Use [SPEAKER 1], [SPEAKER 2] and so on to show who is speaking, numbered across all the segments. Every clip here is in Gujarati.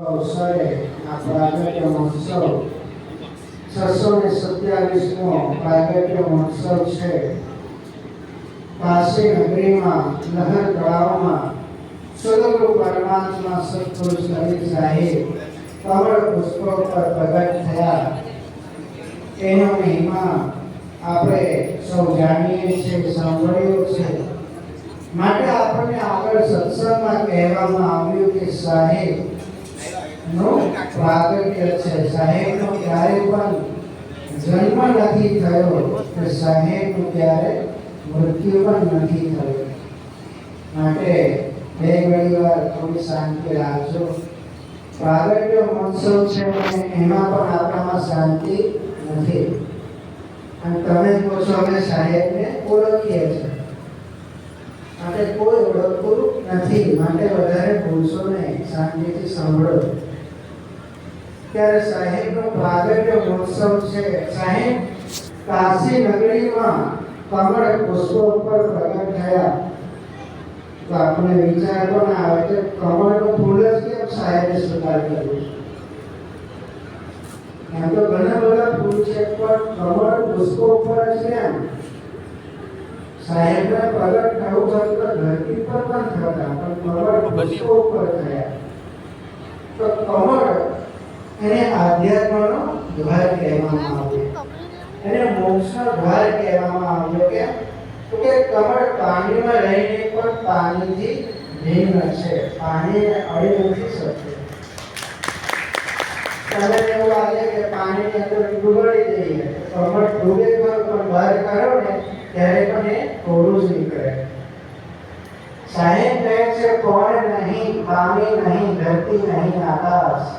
[SPEAKER 1] અવસરે પ્રાગટ્ય મહોત્સવ છસો ને સત્યાવીસમો પ્રાગટ્ય મહોત્સવ છે કાશી નગરીમાં લહર તળાવમાં સદગુરુ પરમાત્મા સત્પુરુષ હરિ સાહેબ કમળ પુષ્પો પર પ્રગટ થયા એનો મહિમા આપણે સૌ જાણીએ છીએ સાંભળ્યો છે માટે આપણને આગળ સત્સંગમાં કહેવામાં આવ્યું કે સાહેબ નો પ્રાગટ્ય છે. સાહેબનો ક્યારે પણ જન્મ નથી થયો કે સાહેબનું ક્યારે મૃત્યુ પણ નથી થયું. માટે બે ઘણી વાર થોડી શાંતિ રાખજો. પ્રાગટ્ય મહોત્સવ છે અને એમાં પણ આપણામાં શાંતિ નથી. અને તમે કહો છો અમે સાહેબને ઓળખીએ છીએ. માટે કોઈ ઓળખતું નથી. માટે વધારે ભૂલશો નહીં. શાંતિથી સાંભળો. ત્યારે સાહેબનો પ્રાગટ્ય મહોત્સવ છે સાહેબ કાશી નગરીમાં કમળ પુષ્પો ઉપર પ્રગટ થયા તો આપણે વિચાર પણ આવે કે કમળનું ફૂલ જ કેમ સાહેબે સ્વીકાર કર્યું એમ તો ઘણા બધા ફૂલ છે પણ કમળ પુષ્પો ઉપર જ કેમ સાહેબને પ્રગટ થવું હોય તો ધરતી પર પણ થતા પણ કમળ પુષ્પો ઉપર થયા આધ્યાત્મનો દ્વાર કહેવામાં આવ્યો એને મોક્ષનો દ્વાર કહેવામાં આવ્યો કે તો કે કમળ પાણીમાં રહીને પણ પાણીથી ભિન્ન છે પાણીને અડી નથી શકતું તમને એવું લાગે કે પાણીની અંદર ડૂબડી જઈએ કમળ ડૂબે ખરું પણ બહાર કરો ને ત્યારે પણ એ થોડું જ નીકળે સાહેબ કહે છે કોણ નહીં પાણી નહીં ધરતી નહીં આકાશ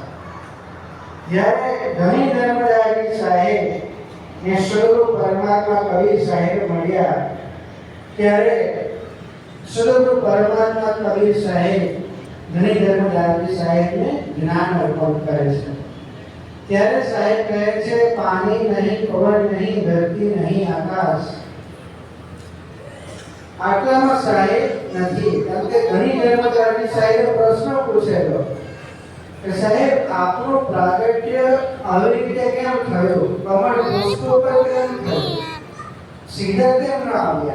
[SPEAKER 1] જ્યારે ધણી ધર્મરાજી સાહેબ ને સ્વરૂપ પરમાત્મા કબીર સાહેબ મળ્યા ત્યારે સ્વરૂપ પરમાત્મા કબીર સાહેબ ધણી ધર્મરાજી સાહેબને જ્ઞાન અર્પણ કરે છે ત્યારે સાહેબ કહે છે પાણી નહીં પવન નહીં ધરતી નહીં આકાશ આટલામાં સાહેબ નથી કેમ કે ઘણી ધર્મચારી સાહેબે પ્રશ્ન પૂછેલો કે સાહેબ, આપણો પ્રાગટ્ય આવી રીતે કેમ થયું? તમારો દોસ્તો પર કેમ થયું? સીધા કેમ ના આવ્યા?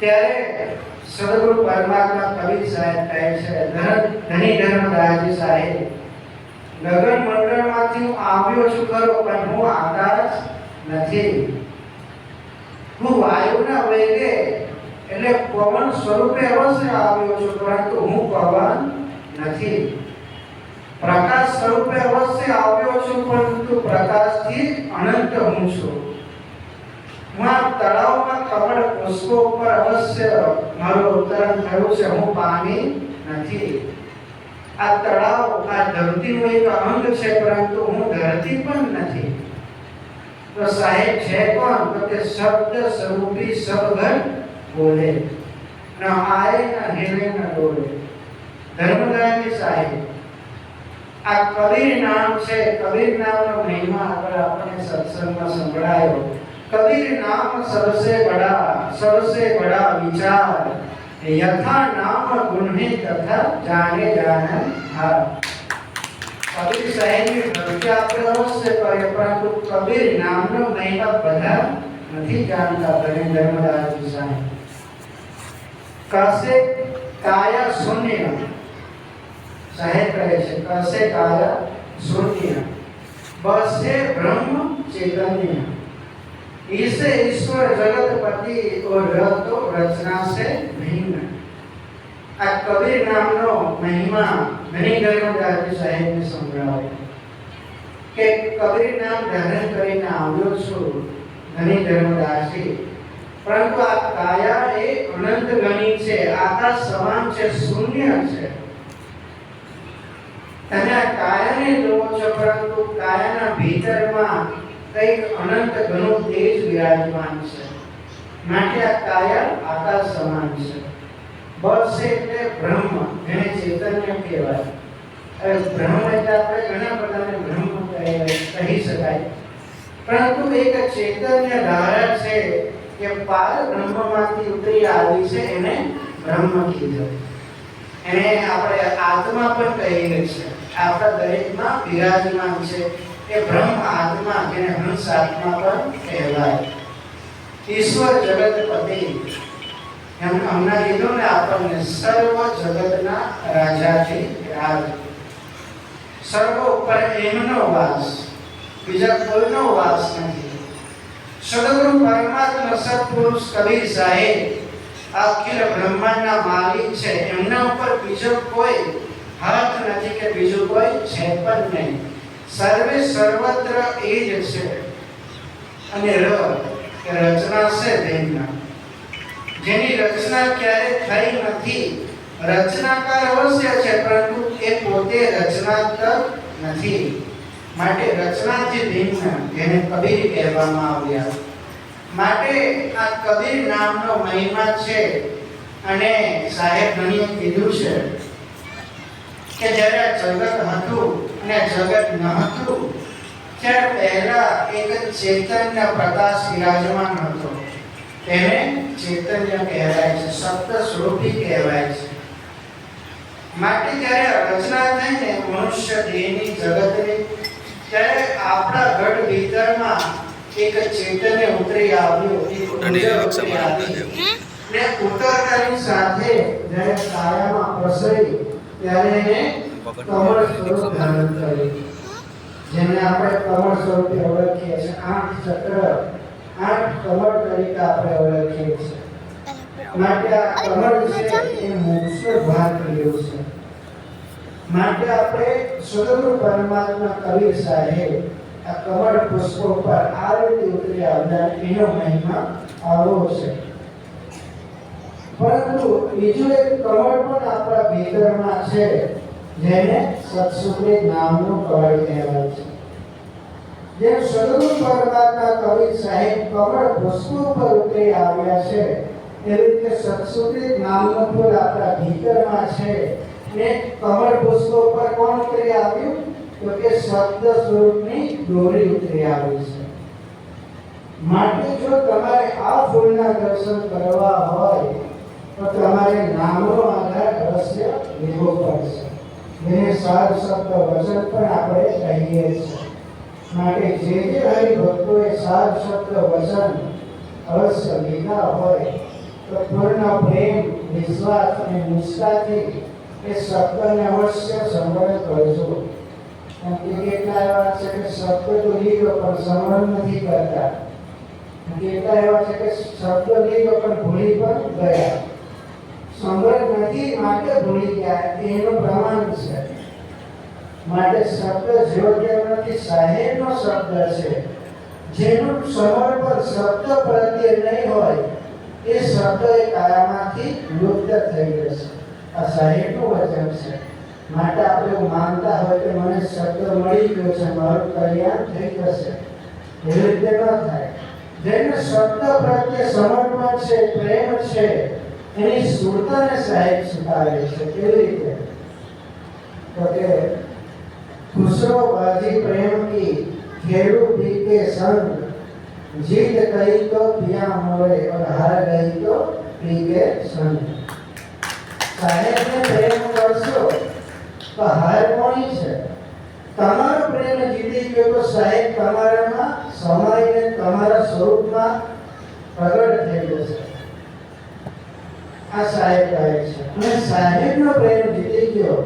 [SPEAKER 1] ત્યારે સદગુરુ પરમાત્મા કવિ સાહેબ કહે છે, ધન- ધર્મદાસજી સાહેબ, નગર મંડળમાંથી હું આવ્યો છું ખરો, પણ હું આકાશ નથી. હું વાયુના વેગે, એટલે પવન સ્વરૂપે અવશ્ય આવ્યો છું, પરંતુ હું પવન નથી. પ્રકાશ સ્વરૂપે અવશ્ય આવ્યો છું પરંતુ પ્રકાશથી અનંત હું છું હું આ તળાવમાં કમળ પુષ્પો ઉપર અવશ્ય મારું અવતરણ થયું છે હું પાણી નથી આ તળાવ આ ધરતીનું એક અંગ છે પરંતુ હું ધરતી પણ નથી તો સાહેબ છે કોણ તો કે શબ્દ સ્વરૂપી સબઘન બોલે ન આય ન હેલે ન ડોલે ધર્મદાયની સાહેબ આ કબીર નામ છે કબીર નામનો મહિમા આગળ આપણને સત્સંગમાં સંભળાયો કબીર નામ સબસે બડા સબસે બડા વિચાર યથા નામ ગુણહે તથા જાને જાન હાર કબીર સાહેબની ભક્તિ આપણે અવશ્ય કરીએ પરંતુ કબીર નામનો મહિમા બધા નથી જાણતા ભલે ધર્મદાસજી સાહેબ કસે કાયા શૂન્ય સાહેબ કહે છે કસે કાયા શૂન્ય બસે બ્રહ્મ ચૈતન્ય इसे ईश्वर जगतपति और रतो रचना से भिन्न આ કબીર નામનો મહિમા ઘણી ધર્મદાસજી સાહેબને સંભળાવ્યો કે કબીર નામ ધારણ કરીને આવ્યો છું ઘણી ધર્મદાસજી પરંતુ આ કાયા એ અનંત ગણી છે આકાશ સમાન છે શૂન્ય છે તમે આ કાયાને જોવો છો પરંતુ કાયાના ભીતરમાં કંઈક અનંત ઘણું તેજ વિરાજમાન છે માટે આ કાયા આકાશ સમાન છે બસ એટલે બ્રહ્મ જેને ચૈતન્ય કહેવાય હવે બ્રહ્મ એટલે આપણે ઘણા બધાને બ્રહ્મ કહે- કહી શકાય પરંતુ એક ચૈતન્ય ધારા છે કે પાર બ્રહ્મમાંથી ઉતરી આવી છે એને બ્રહ્મ કીધું એને આપણે આત્મા પણ કહીએ છીએ આપણા દરેકમાં બિરાજમાન છે. એ બ્રહ્મ આત્મા જેને હંસ આત્મા પણ કહેવાય. ઈશ્વર જગતપતિ હમણાં કીધું ને આપણને, સર્વ જગતના રાજાથી રાજ. સર્વ ઉપર એમનો વાસ. બીજા કોઈનો વાસ નથી. સદગુરુ પરમાત્મા સત્પુરુષ કબીર સાહેબ અખિલ બ્રહ્માંડના માલિક છે. એમના ઉપર બીજો કોઈ હાથ નથી કે બીજું કોઈ છે પણ નહીં. સર્વે સર્વત્ર એ જ છે. અને ર, રચના છે તેમના. જેની રચના ક્યારે થઈ નથી, રચનાકાર અવશ્ય છે, પરંતુ એ પોતે રચનાત્મક નથી. માટે રચનાથી ભિન્ન જેને કબીર કહેવામાં આવ્યા. માટે આ કબીર નામનો મહિમા છે. અને સાહેબ ઘણીએ કીધું છે કે જ્યારે જગત હતું અને જગત ન હતું ત્યારે પહેલા એક ચેતન્ય પ્રકાશ વિરાજમાન હતો. તેને ચેતન્ય કહેવાય છે સપ્ત સ્વરૂપી કહેવાય છે. માટે જ્યારે રચના થઈ ને મનુષ્ય દેહની જગતની ત્યારે આપણા ગઢ ભીતરમાં એક ચેતન્ય ઉતરી આવ્યું. એક ઊર્જા ઉતરી આવી ને ઉતરતાની સાથે જ્યારે કાયામાં પ્રસરી ત્યારે એને કમળ સ્વરૂપ ધારણ કર્યું જેને આપણે કમળ સ્વરૂપે ઓળખીએ છીએ આઠ ચક્ર આઠ કમળ તરીકે આપણે ઓળખીએ છીએ માટે આ કમળ છે એ મોક્ષનો ભાગ કર્યો છે માટે આપણે સદગુરુ પરમાત્મા કબીર સાહેબ આ કમળ પુષ્પો પર આ રીતે ઉતરી આવનાર એનો મહિમા આવો છે પરંતુ બીજું એક કમળ પણ આપણા ભીતરમાં છે, જેને સત્સુખી નામનું કમળ કહેવાય છે. જેમ સદગુરુ પરમાત્મા કવિ સાહેબ કમળ પુષ્પો પર ઉતરી આવ્યા છે, એવી રીતે સત્સુખી નામનું ફૂલ આપણા ભીતરમાં છે. ને કમળ પુષ્પો પર કોણ ઉતરી આવ્યું? તો કે શબ્દ સ્વરૂપની દોરી ઉતરી આવી છે. માટે જો તમારે આ ફૂલના દર્શન કરવા હોય તો તમારે નામનો આધાર અવશ્ય લેવો પડશે જેને સાર શબ્દ વચન પણ આપણે કહીએ છીએ માટે જે જે હરિભક્તોએ સાર શબ્દ વચન અવશ્ય લીધા હોય તો પૂર્ણ પ્રેમ વિશ્વાસ અને નિષ્ઠાથી એ શબ્દને અવશ્ય સંવરણ કરજો કેમ કે કેટલા એવા છે કે શબ્દ તો લીધો પણ સંવરણ નથી કરતા કેટલા એવા છે કે શબ્દ લીધો પણ ભૂલી પણ ગયા સંવરણ નથી માટે ભૂલી ગયા. એનું પ્રમાણ છે માટે શબ્દ યોગ્ય નથી સાહેબનો શબ્દ છે. જેનું સમર્પણ શબ્દ પ્રત્યે નહીં હોય, એ શબ્દ એ કાયામાંથી લુપ્ત થઈ જશે. આ સાહેબનું વચન છે. માટે આપણે માનતા હોય કે મને શબ્દ મળી ગયો છે, મારું કલ્યાણ થઈ જશે. એ રીતે ન થાય. જેને શબ્દ પ્રત્યે સમર્પણ છે, પ્રેમ છે એની સુરતાને સાહેબ શીખાવે છે કેવી રીતે? તો કે ખુસરો બાજી પ્રેમ કી ખેડુ પી કે સંગ જીત કહી તો પિયા મળે ઓર હાર ગઈ તો પી કે સંગ સાહેબને પ્રેમ કરશો તો હાર કોની છે? તમારો પ્રેમ જીતી ગયો તો સાહેબ તમારામાં સમાઈને તમારા સ્વરૂપમાં પ્રગટ થઈ જશે. આ સાહેબ કહે છે. અને સાહેબનો પ્રેમ જીતી ગયો.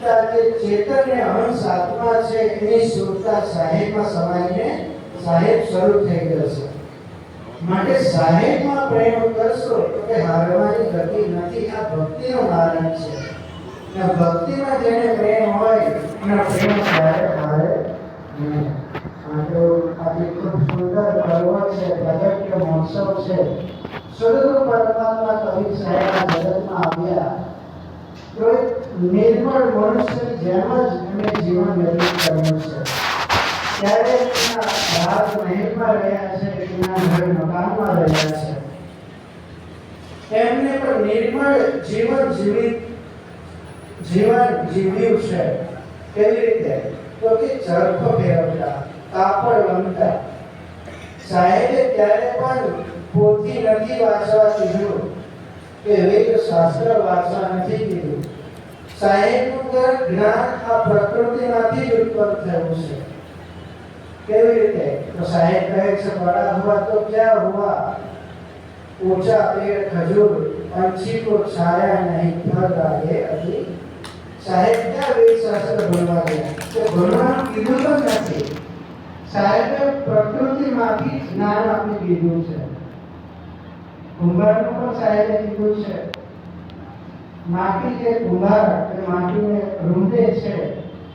[SPEAKER 1] તો ચેતન ને અંશ આત્મા છે એની સુરતા સાહેબમાં સમાઈને સાહેબ શરૂ થઈ જશે માટે સાહેબમાં પ્રેમ કરશો તો કે હારવાની ગતિ નથી. આ ભક્તિનો માર્ગ છે. અને ભક્તિમાં જેને પ્રેમ હોય, એના પ્રેમ ક્યારે હારે આ તો આજે ખૂબ સુંદર પર્વ છે. પ્રગટ્ય મહોત્સવ છે. સદગુરુ પરમાત્મા કવિ સાહેબ જગતમાં આવ્યા. તો એક નિર્મળ મનુષ્યની જેમ જ એમણે જીવન વ્યતીત કર્યું છે. ત્યારે એના રાજ મહેલમાં રહ્યા છે, એના ઘર મકાનમાં રહ્યા છે. એમને પણ નિર્મળ જીવન જીવિત જીવન જીવ્યું છે. કેવી રીતે? તો કે ચરખો ફેરવતા, કાપડ વણતા સાહેબે ત્યારે પણ પોથી નથી વાંચવા કીધું કે વેદ શાસ્ત્ર વાંચવા નથી કીધું સાહેબનું ઘર જ્ઞાન આ પ્રકૃતિમાંથી જ ઉત્પન્ન થયું છે કેવી રીતે તો સાહેબ કહે છે બડા હુઆ તો ક્યાં હુઆ ऊँचा पेड़ खजूर पंछी को छाया नहीं फल आगे अभी साहेब क्या वेद शास्त्र भूलवा गया तो भूलवा किधर तक जाते સાહેબે, પ્રકૃતિમાંથી જ્ઞાન આપી દીધું છે. કુંભારનું પણ સાહેબે કીધું છે. માટી જે કુંભાર કે માટીને રૂંધે છે,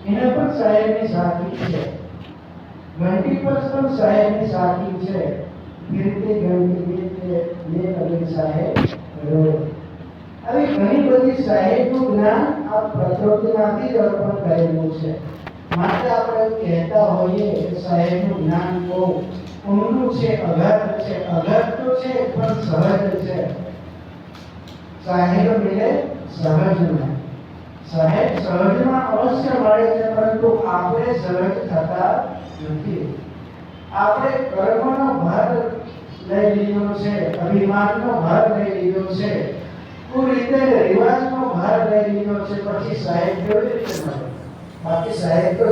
[SPEAKER 1] એને પણ સાહેબની સાથી છે. ઘંટી પર પણ સાહેબની સાથી છે. કીર્તિ ઘંટી જે લે કવિ સાહેબ આવી ઘણી બધી સાહેબનું જ્ઞાન આ પ્રકૃતિમાંથી જ અર્પણ કરેલું છે. માટે આપણે એવું કહેતા હોઈએ કે સાહેબનું જ્ઞાન બહુ ઊંડું છે અગાધ છે અગાધ તો છે પણ સહજ છે સાહેબ મિલે સહજમાં સાહેબ સહજમાં અવશ્ય મળે છે પરંતુ આપણે સહજ થતા નથી આપણે કર્મનો ભાર લઈ લીધો છે અભિમાનનો ભાર લઈ લીધો છે કુરીતે રિવાજનો ભાર લઈ લીધો છે પછી સાહેબ કેવી રીતે મળે બાકી સાહેબ તો